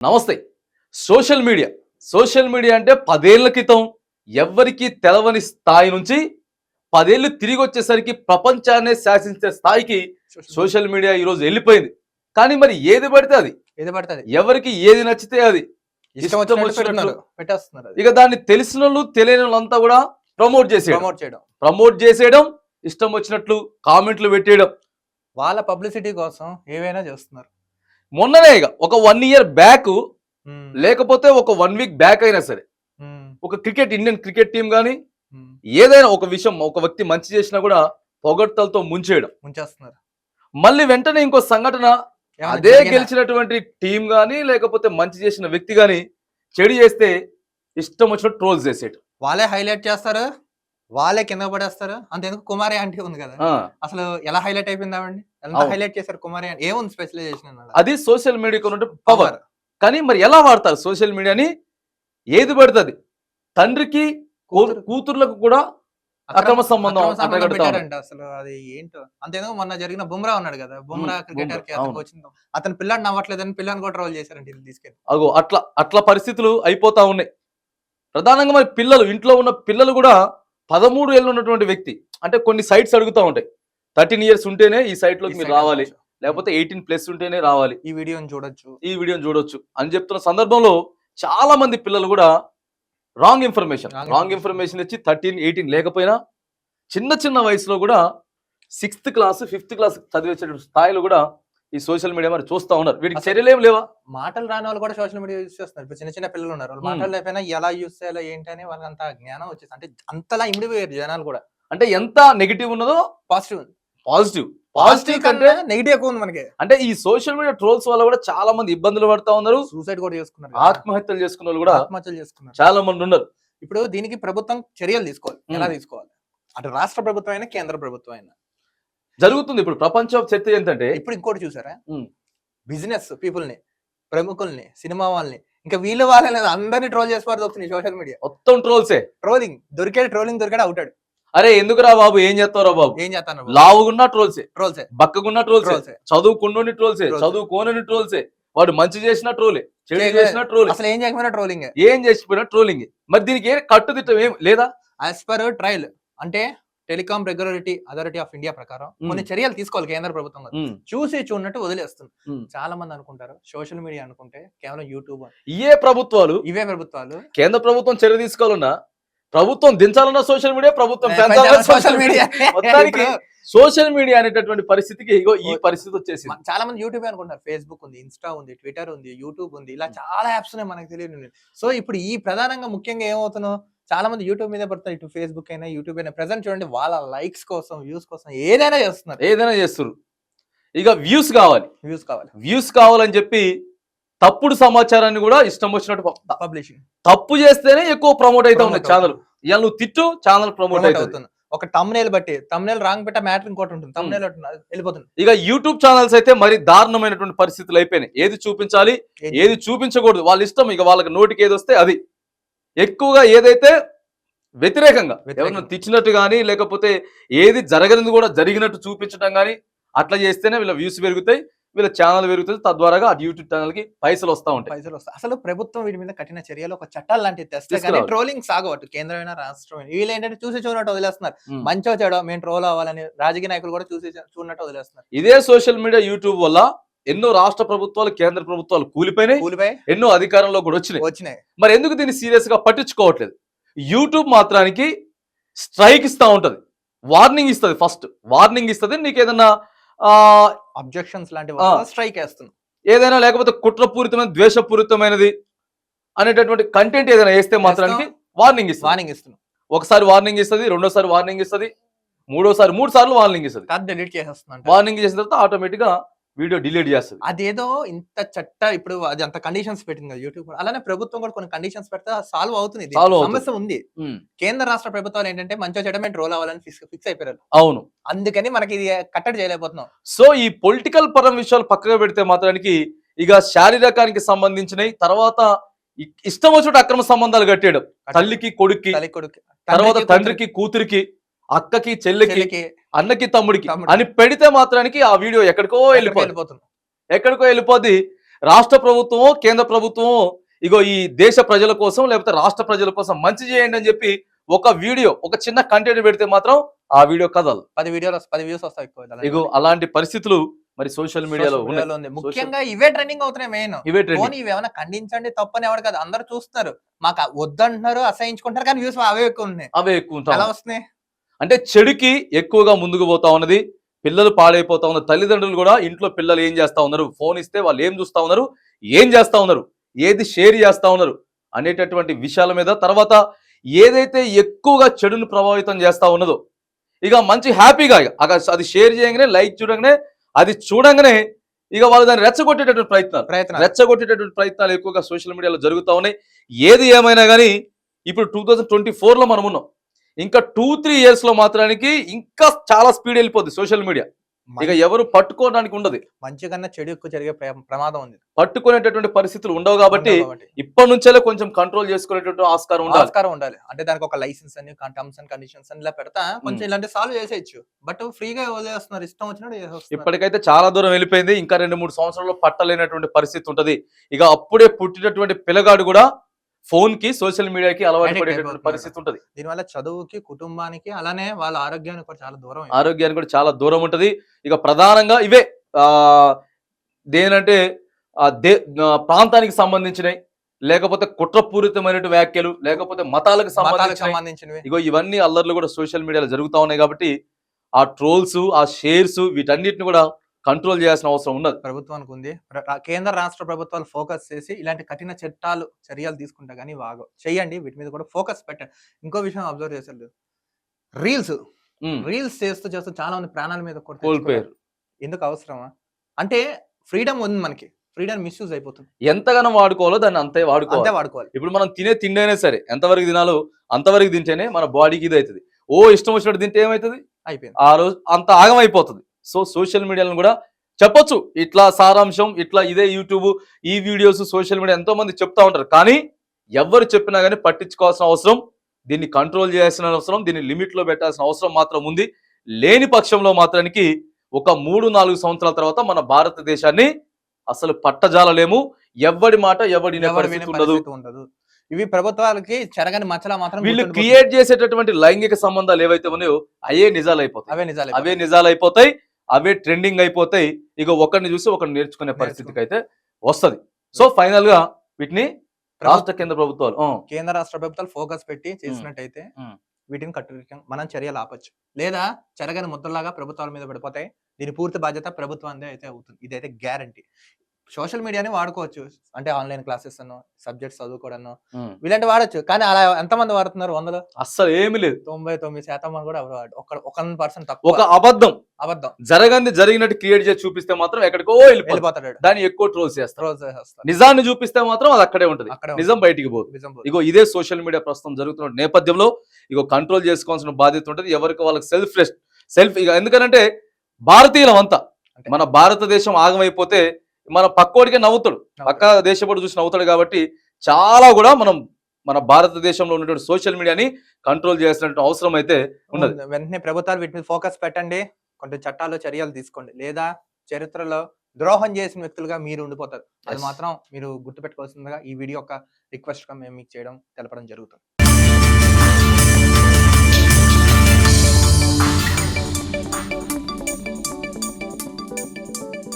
నమస్తే. Social media. Social media అంటే పదేళ్ళ క్రితం ఎవ్వరికి తెలవని స్థాయి నుంచి పదేళ్ళు తిరిగి వచ్చేసరికి ప్రపంచాన్నే శాసించే స్థాయికి సోషల్ మీడియా ఈరోజు వెళ్ళిపోయింది. కానీ మరి ఏది పడితే అది. ఏది పడుతుంది ఎవరికి ఏది నచ్చితే అది. ఇక దాన్ని తెలిసిన వాళ్ళు తెలియని వాళ్ళంతా కూడా ప్రమోట్ చేసేయడం. ప్రమోట్ చేయడం. ప్రమోట్ చేసేయడం ఇష్టం వచ్చినట్లు కామెంట్లు పెట్టేయడం. వాళ్ళ పబ్లిసిటీ కోసం ఏవైనా చేస్తున్నారు. మొన్ననే ఇక ఒక వన్ ఇయర్ బ్యాక్ లేకపోతే ఒక వన్ వీక్ బ్యాక్ అయినా సరే ఒక క్రికెట్ ఇండియన్ క్రికెట్ టీం కానీ ఉమ్, ఏదైనా ఒక విషయం ఒక వ్యక్తి మంచి చేసినా కూడా పొగడ్తలతో ముంచేయడం. ముంచేస్తున్నారు. మళ్ళీ వెంటనే ఇంకో సంఘటన అదే గెలిచినటువంటి టీం గానీ లేకపోతే మంచి చేసిన వ్యక్తి గానీ చెడు చేస్తే ఇష్టం వచ్చినట్టు ట్రోల్స్ చేసేయడం వాళ్ళే హైలైట్ చేస్తారు? వాళ్ళే కింద పడేస్తారు? అంతెందుకు కుమారి ఆంటీ ఉంది కదా. అసలు ఎలా హైలైట్ అయిపోయింది ఆవిడ ఎంత అవును. హైలైట్ చేశారు కుమారి ఏముంది స్పెషలైజేషన్ అది సోషల్ మీడియాకు ఉన్నట్టు పవర్ కానీ మరి ఎలా వాడతారు సోషల్ మీడియాని ఏది పడుతుంది? తండ్రికి కూతుర్లకు కూడా అక్రమ సంబంధం అసలు. అది ఏంటో? అంతేందుకు మొన్న జరిగిన బుమ్రా ఉన్నాడు కదా? బుమ్రా క్రికెటర్కి. వచ్చింది. అతను పిల్లాడిని నవ్వట్లేదని పిల్లని కూడా ట్రోల్ చేశారంట తీసుకెళ్ళి. అగో అట్లా అట్లా పరిస్థితులు అయిపోతా ఉన్నాయి. ప్రధానంగా మరి పిల్లలు ఇంట్లో ఉన్న పిల్లలు కూడా పదమూడు ఏళ్ళు ఉన్నటువంటి వ్యక్తి. అంటే కొన్ని సైట్స్ అడుగుతా ఉంటాయి. థర్టీన్ ఇయర్స్ ఉంటేనే ఈ సైట్లోకి మీరు రావాలి. లేకపోతే ఎయిటీన్ ప్లస్ ఉంటేనే రావాలి. ఈ వీడియోని చూడొచ్చు. ఈ వీడియోని చూడొచ్చు అని చెప్తున్న సందర్భంలో చాలా మంది పిల్లలు కూడా రాంగ్ ఇన్ఫర్మేషన్ రాంగ్. ఇన్ఫర్మేషన్ ఇచ్చి థర్టీన్ ఎయిటీన్ లేకపోయినా చిన్న చిన్న వయసులో కూడా సిక్స్త్ క్లాస్ ఫిఫ్త్ క్లాస్ చదివే స్థాయిలో కూడా ఈ సోషల్ మీడియా మరి చూస్తా ఉన్నారు. వీటికి చర్యలు ఏం లేవా? మాటలు రాని వాళ్ళు కూడా సోషల్ మీడియా యూస్ చేస్తున్నారు. ఇప్పుడు చిన్న చిన్న పిల్లలు ఉన్నారు. వాళ్ళు Hmm. మాటలు లేకపోయినా ఎలా యూస్ చేయాలో ఏంటి అని వాళ్ళకి అంత జ్ఞానం వచ్చేసి అంటే అంతలా ఇమిడిపోయారు జనాలు కూడా. అంటే ఎంత నెగిటివ్ ఉన్నదో పాజిటివ్ పాజిటివ్. పాజిటివ్ కంటే నెగిటివ్ ఎక్కువ ఉంది మనకి. అంటే ఈ సోషల్ మీడియా ట్రోల్స్ వల్ల కూడా చాలా మంది ఇబ్బందులు పడతా ఉన్నారు. సూసైడ్ కూడా చేసుకున్నారు. ఆత్మహత్యలు చేసుకున్న వాళ్ళు కూడా ఆత్మహత్యలు చేసుకున్నారు. చాలా మంది ఉన్నారు. ఇప్పుడు దీనికి ప్రభుత్వం చర్యలు తీసుకోవాలి. ఎలా. తీసుకోవాలి? అటు రాష్ట్ర ప్రభుత్వం అయినా కేంద్ర ప్రభుత్వం అయినా. జరుగుతుంది ఇప్పుడు ప్రపంచ చర్చ ఏంటంటే ఇప్పుడు ఇంకోటి చూసారా. బిజినెస్ పీపుల్ని ప్రముఖుల్ని సినిమా వాళ్ళని ఇంకా వీళ్ళు వాళ్ళని అందరినీ ట్రోల్ చేసి పడుతుంది సోషల్ మీడియా. మొత్తం ట్రోల్సే. ట్రోలింగ్. దొరికాడు ట్రోలింగ్ దొరికాడు అవుతాడు. అరే ఎందుకురా బాబు? ఏం చేస్తావురా బాబు? ఏం చేస్తాను లావుగున్నా ట్రోల్సే ట్రోల్సే బక్కగున్న ట్రోల్సే చదువుకున్నోని ట్రోల్సే. చదువుకోనని ట్రోల్సే వాడు మంచి చేసిన ట్రోలే చెడు. చేసిన ట్రోలే అసలు ఏం చేయకపోయినా ట్రోలింగ్ ఏం. చేసిపోయినా ట్రోలింగ్ మరి దీనికి ఏ కట్టుదిట్టం ఏం లేదా? యాజ్ పర్ ట్రయల్ అంటే telecom regulatory authority of India ప్రకారం కొన్ని చర్యలు తీసుకోవాలి కేంద్ర ప్రభుత్వం. ఉమ్, చూసి చూడనట్టు వదిలేస్తుంది. ఉమ్. చాలా మంది అనుకుంటారు సోషల్ మీడియా అనుకుంటే కేవలం యూట్యూబ్ ఇయే ప్రభుత్వాలు ఇవే ప్రభుత్వాలు. కేంద్ర ప్రభుత్వం చర్య తీసుకోవాలన్నా ప్రభుత్వం దించాలన్న సోషల్ మీడియా ప్రభుత్వం పెంచాలన్న సోషల్ మీడియా. మొత్తానికి సోషల్ మీడియా అనేటటువంటి పరిస్థితికి ఇగో ఈ పరిస్థితి వచ్చేసింది. చాలా మంది యూట్యూబ్ అనుకుంటారు ఫేస్బుక్ ఉంది ఇన్స్టా ఉంది ట్విట్టర్ ఉంది యూట్యూబ్ ఉంది. ఇలా చాలా యాప్స్ ఉన్నాయి మనకు తెలియదు సో ఇప్పుడు ఈ ప్రధానంగా ముఖ్యంగా ఏమవుతున్నావు? చాలా మంది యూట్యూబ్ మీద పడతారు. ఇటు ఫేస్బుక్ అయినా యూట్యూబ్ అయినా. ప్రెసెంట్ చూడండి వాళ్ళ లైక్స్ కోసం వ్యూస్ కోసం ఏదైనా చేస్తున్నారు. ఏదైనా చేస్తారు ఇక వ్యూస్ కావాలి. వ్యూస్ కావాలి. వ్యూస్ కావాలని చెప్పి తప్పుడు సమాచారాన్ని కూడా ఇష్టం వచ్చినట్టు పబ్లిషింగ్ తప్పు చేస్తేనే ఎక్కువ ప్రమోట్ అవుతా ఉన్నాయి ఛానల్ ఇవాళ నువ్వు తిట్టు ఛానల్ ప్రమోట్ అవుతుంది. ఒక తమ్నేల్ బట్టి తమ్నేల్ రాంగ్ పెట్ట మ్యాటర్ ఇంకోటి ఉంటుంది. తమ్నేల్ వెళ్ళిపోతుంది. ఇక యూట్యూబ్ ఛానల్స్ అయితే మరి దారుణమైనటువంటి పరిస్థితులు అయిపోయినాయి. ఏది చూపించాలి ఏది- చూపించకూడదు. వాళ్ళ ఇష్టం ఇక వాళ్ళకి నోటికి ఏది వస్తే అది. ఎక్కువగా ఏదైతే వ్యతిరేకంగా వ్యతిరేకంగా. ఎవరైనా తిచ్చినట్టు కానీ లేకపోతే ఏది జరగనిది కూడా జరిగినట్టు చూపించడం కానీ అట్లా చేస్తేనే వీళ్ళ వ్యూస్ పెరుగుతాయి. వీళ్ళ ఛానల్ పెరుగుతుంది. తద్వారాగా ఆ యూట్యూబ్ ఛానల్కి పైసలు వస్తూ ఉంటాయి. పైసలు వస్తాయి. అసలు ప్రభుత్వం వీటి మీద కఠిన చర్యలు ఒక చట్టాలు లాంటివి తెస్తే కానీ. ట్రోలింగ్ సాగవట్టు కేంద్రమైన రాష్ట్రం వీళ్ళు ఏంటంటే చూసి చూడనట్టు వదిలేస్తున్నారు. మంచో చెడో మేము ట్రోల్ అవ్వాలని రాజకీయ నాయకులు కూడా చూసి చూడనట్టు వదిలేస్తున్నారు. ఇదే సోషల్ మీడియా యూట్యూబ్ వల్ల ఎన్నో రాష్ట్ర ప్రభుత్వాలు కేంద్ర ప్రభుత్వాలు కూలిపోయినాయి. కూలిపోయి ఎన్నో అధికారంలో కూడా వచ్చినాయి. వచ్చినాయి. మరి ఎందుకు దీన్ని సీరియస్గా పట్టించుకోవట్లేదు? యూట్యూబ్ మాత్రానికి స్ట్రైక్ ఇస్తా ఉంటది. వార్నింగ్ ఇస్తది ఫస్ట్ వార్నింగ్ ఇస్తది. నీకు ఏదైనా ఆ, అబ్జెక్షన్స్ లాంటి ఆ. స్ట్రైక్ వేస్తున్నాం. ఏదైనా లేకపోతే కుట్రపూరితమైన ద్వేషపూరితమైనది అనేటటువంటి కంటెంట్ ఏదైనా వేస్తే మాత్రానికి వార్నింగ్ ఇస్తుంది. వార్నింగ్ ఇస్తున్నాం ఒకసారి వార్నింగ్ ఇస్తది రెండోసారి వార్నింగ్ ఇస్తది మూడోసారి మూడు సార్లు వార్నింగ్ ఇస్తది డిలీట్ వార్నింగ్ చేసిన తర్వాత ఆటోమేటిక్గా వీడియో డిలీట్ చేస్తుంది. అదేదో ఇంత చట్ట ఇప్పుడు అది అంత కండిషన్స్ పెట్టింది కదా యూట్యూబ్ అలానే ప్రభుత్వం కూడా కొన్ని కండిషన్స్ పెడితే సాల్వ్ అవుతుంది. సమస్య ఉంది. కేంద్ర రాష్ట్ర ప్రభుత్వాలు ఏంటంటే మంచిగా చెడమే రోల్ అవ్వాలని ఫిక్స్ ఫిక్స్ అయిపోయారు. అవును. అందుకని మనకి ఇది కట్టడి చేయలేకపోతున్నాం. సో ఈ పొలిటికల్ పరం విషయాలు పక్కగా పెడితే మాత్రానికి ఇక శారీరకానికి సంబంధించినవి తర్వాత ఇష్టం వచ్చినట్టు అక్రమ సంబంధాలు కట్టేయడం తల్లికి కొడుక్కి తర్వాత తండ్రికి కూతురికి అక్కకి చెల్లికి అన్నకి తమ్ముడికి. అని పెడితే మాత్రానికి ఆ వీడియో ఎక్కడికో వెళ్ళిపోతుంది. ఎక్కడికో వెళ్ళిపోద్ది. రాష్ట్ర ప్రభుత్వం కేంద్ర ప్రభుత్వం ఇగో ఈ దేశ ప్రజల కోసం లేకపోతే రాష్ట్ర ప్రజల కోసం మంచి చేయండి అని చెప్పి ఒక వీడియో ఒక చిన్న కంటెంట్ పెడితే మాత్రం ఆ వీడియో కదలు పది వీడియోలు పది వ్యూస్ వస్తాయి ఎక్కువ ఇగో అలాంటి పరిస్థితులు మరి సోషల్ మీడియాలో ఉంది ముఖ్యంగా ఇవే ట్రెండింగ్ అవుతున్నాయి మెయిన్ ఇవే ట్రెండింగ్ ఏమైనా ఖండించండి తప్పని ఎవరు కాదు. అందరూ చూస్తున్నారు మాకు వద్దంటున్నారు అసహించుకుంటారు కానీ వ్యూస్ అవే ఎక్కువ ఉన్నాయి. అవే ఎక్కువ వస్తున్నాయి? అంటే చెడుకి ఎక్కువగా ముందుకు పోతా ఉన్నది పిల్లలు పాడైపోతా ఉన్నారు తల్లిదండ్రులు కూడా ఇంట్లో పిల్లలు ఏం చేస్తా ఉన్నారు? ఫోన్ ఇస్తే వాళ్ళు ఏం చూస్తా ఉన్నారు? ఏం చేస్తా ఉన్నారు? ఏది షేర్ చేస్తా ఉన్నారు? అనేటటువంటి విషయాల మీద తర్వాత ఏదైతే ఎక్కువగా చెడును ప్రభావితం చేస్తా ఉన్నదో ఇక మంచి హ్యాపీగా ఇక అది షేర్ చేయగానే లైక్ చూడగానే అది చూడంగానే ఇక వాళ్ళు దాన్ని రెచ్చగొట్టేటటువంటి ప్రయత్నాలు. ప్రయత్నం రెచ్చగొట్టేటటువంటి ప్రయత్నాలు ఎక్కువగా సోషల్ మీడియాలో జరుగుతూ ఉన్నాయి. ఏది ఏమైనా కానీ ఇప్పుడు టూ థౌజండ్ ట్వంటీ ఫోర్లో మనం ఉన్నాం. ఇంకా టూ త్రీ ఇయర్స్లో మాత్రానికి ఇంకా చాలా స్పీడ్ వెళ్ళిపోద్ది సోషల్ మీడియా ఇక ఎవరు పట్టుకోవడానికి ఉండదు. మంచి కన్నా చెడు ఎక్కువ జరిగే ప్ర- ప్రమాదం ఉంది. పట్టుకునేటటువంటి పరిస్థితులు ఉండవు కాబట్టి. ఇప్పటి నుంచే కొంచెం కంట్రోల్ చేసుకునేటటువంటి ఆస్కారం ఉండాలి. ఆస్కారం ఉండాలి. అంటే దానికి ఒక లైసెన్స్ అని టర్మ్స్ అండ్ కండిషన్స్ అని ఇలా పెడతా కొంచెం. ఇలాంటి సాల్వ్ చేసేయచ్చు. బట్ ఫ్రీగా వదిలేస్తున్నారు. ఇష్టం వచ్చినట్టు. ఇప్పటికైతే చాలా దూరం వెళ్ళిపోయింది. ఇంకా రెండు మూడు సంవత్సరాల్లో పట్టలేనటువంటి పరిస్థితి ఉంటది. ఇక అప్పుడే పుట్టినటువంటి పిల్లగాడు కూడా ఫోన్కి సోషల్ మీడియాకి అలవాటు అయిపోతున్నాడు. పరిస్థితి ఉంటది దీనివల్ల చదువుకి కుటుంబానికి అలానే వాళ్ళ ఆరోగ్యానికి కూడా చాలా దూరం. ఆరోగ్యానికి కూడా చాలా దూరం ఉంటది ఇక ప్రధానంగా ఇవే ఆ దేనంటే దే ప్రాంతానికి సంబంధించినవి లేకపోతే కుట్రపూరితమైన వ్యాఖ్యలు లేకపోతే మతాలకు మతాలకు సంబంధించిన సంబంధించినవి ఇగో ఇవన్నీ అల్లర్లు కూడా సోషల్ మీడియాలో జరుగుతా ఉన్నాయి కాబట్టి ఆ ట్రోల్స్ ఆ షేర్స్ వీటన్నిటిని కూడా కంట్రోల్ చేయాల్సిన అవసరం ఉన్నది. ప్రభుత్వానికి ఉంది. కేంద్ర రాష్ట్ర ప్రభుత్వాలు ఫోకస్ చేసి ఇలాంటి కఠిన చట్టాలు చర్యలు తీసుకుంటా కానీ వాగ చెయ్యండి వీటి మీద కూడా ఫోకస్ పెట్టండి. ఇంకో విషయం అబ్జర్వ్ చేశారు. రీల్స్. రీల్స్ చేస్తూ చేస్తూ చాలా మంది ప్రాణాల మీద కోల్పోయారు. ఎందుకు అవసరమా? అంటే ఫ్రీడమ్ ఉంది మనకి. ఫ్రీడమ్ మిస్యూజ్ అయిపోతుంది. ఎంతగానో వాడుకోవాలో దాన్ని అంతే అంతే వాడుకోవాలి. వాడుకోవాలి ఇప్పుడు మనం తినే తిండి అయినా సరే ఎంతవరకు తినాలో అంతవరకు తింటేనే మన బాడీకి ఇది అవుతుంది ఓ ఇష్టం వచ్చినట్టు తింటే ఏమవుతుంది అయిపోయింది. ఆ రోజు అంత ఆగమైపోతుంది. సో సోషల్ మీడియాలను కూడా చెప్పొచ్చు. ఇట్లా సారాంశం ఇట్లా ఇదే యూట్యూబ్ ఈ వీడియోస్ సోషల్ మీడియా ఎంతో మంది చెప్తా ఉంటారు. కానీ ఎవరు చెప్పినా కానీ పట్టించుకోవాల్సిన అవసరం దీన్ని కంట్రోల్ చేయాల్సిన అవసరం దీన్ని లిమిట్లో పెట్టాల్సిన అవసరం మాత్రం ఉంది. లేని పక్షంలో మాత్రానికి ఒక మూడు నాలుగు సంవత్సరాల తర్వాత మన భారతదేశాన్ని అసలు పట్టజాలలేము. ఎవడి మాట ఎవడి ఉండదు. ఇవి ప్రభుత్వాలకి చెరగని మచ్చలా మాత్రం వీళ్ళు. క్రియేట్ చేసేటటువంటి లైంగిక సంబంధాలు ఏవైతే ఉన్నాయో అవే నిజాలు అయిపోతాయి అవే నిజాలు అవే నిజాలు అయిపోతాయి అవే ట్రెండింగ్ అయిపోతాయి. ఇక ఒకరిని చూసి ఒకరిని నేర్చుకునే పరిస్థితికి అయితే వస్తది. సో ఫైనల్గా వీటిని రాష్ట్ర కేంద్ర ప్రభుత్వాలు కేంద్ర రాష్ట్ర ప్రభుత్వాలు ఫోకస్ పెట్టి చేసినట్టయితే మ్మ్. వీటిని కట్టుదిట్టం మనం చర్యలు ఆపొచ్చు. లేదా చెరగని ముద్దలాగా ప్రభుత్వాల మీద పడిపోతాయి. దీని పూర్తి బాధ్యత ప్రభుత్వాన్ని అయితే అవుతుంది. ఇదైతే గ్యారంటీ సోషల్ మీడియాని వాడుకోవచ్చు. అంటే ఆన్లైన్ క్లాసెస్ అను సబ్జెక్ట్స్ చదువుకోవడం ఉమ్. ఇలాంటి వాడచ్చు. కానీ అలా ఎంతమంది వాడుతున్నారు? వందలు? అస్సలు ఏమీ లేదు. తొంభై తొమ్మిది శాతం మంది కూడా ఒక ఒక పర్సెంట్ ఒక తక్కువ అబద్ధం. అబద్ధం. జరగంది జరిగినట్టు క్రియేట్ చేసి చూపిస్తే మాత్రం ఎక్కడికో వెళ్ళిపోతాడు దాన్ని ఎక్కువ ట్రోల్స్ చేస్తారు. నిజాన్ని చూపిస్తే మాత్రం అది అక్కడే ఉంటది. అక్కడే నిజం బయటికి పోదు. ఇగో ఇదే సోషల్ మీడియా ప్రస్తుతం జరుగుతున్న నేపథ్యంలో ఇగో కంట్రోల్ చేసుకోవాల్సిన బాధ్యత ఉంటుంది. ఎవరికి వాళ్ళకి సెల్ఫ్ సెల్ఫ్ ఇక ఎందుకనంటే భారతీయులం అంతా మన భారతదేశం ఆగమైపోతే మన పక్కోడికే నవ్వుతాడు. పక్క దేశపడు చూసి నవ్వుతాడు కాబట్టి చాలా కూడా మనం మన భారతదేశంలో ఉన్నటువంటి సోషల్ మీడియాని కంట్రోల్ చేయాల్సిన అవసరం అయితే ఉన్నది. వెంటనే ప్రభుత్వాలు వీటి మీద ఫోకస్ పెట్టండి. కొన్ని చట్టాలు చర్యలు తీసుకోండి. లేదా చరిత్రలో ద్రోహం చేసిన వ్యక్తులుగా మీరు ఉండిపోతారు. అది. మాత్రం మీరు గుర్తుపెట్టుకోవాల్సిందిగా ఈ వీడియో యొక్క రిక్వెస్ట్గా మేము మీకు చేయడం తెలపడం జరుగుతుంది.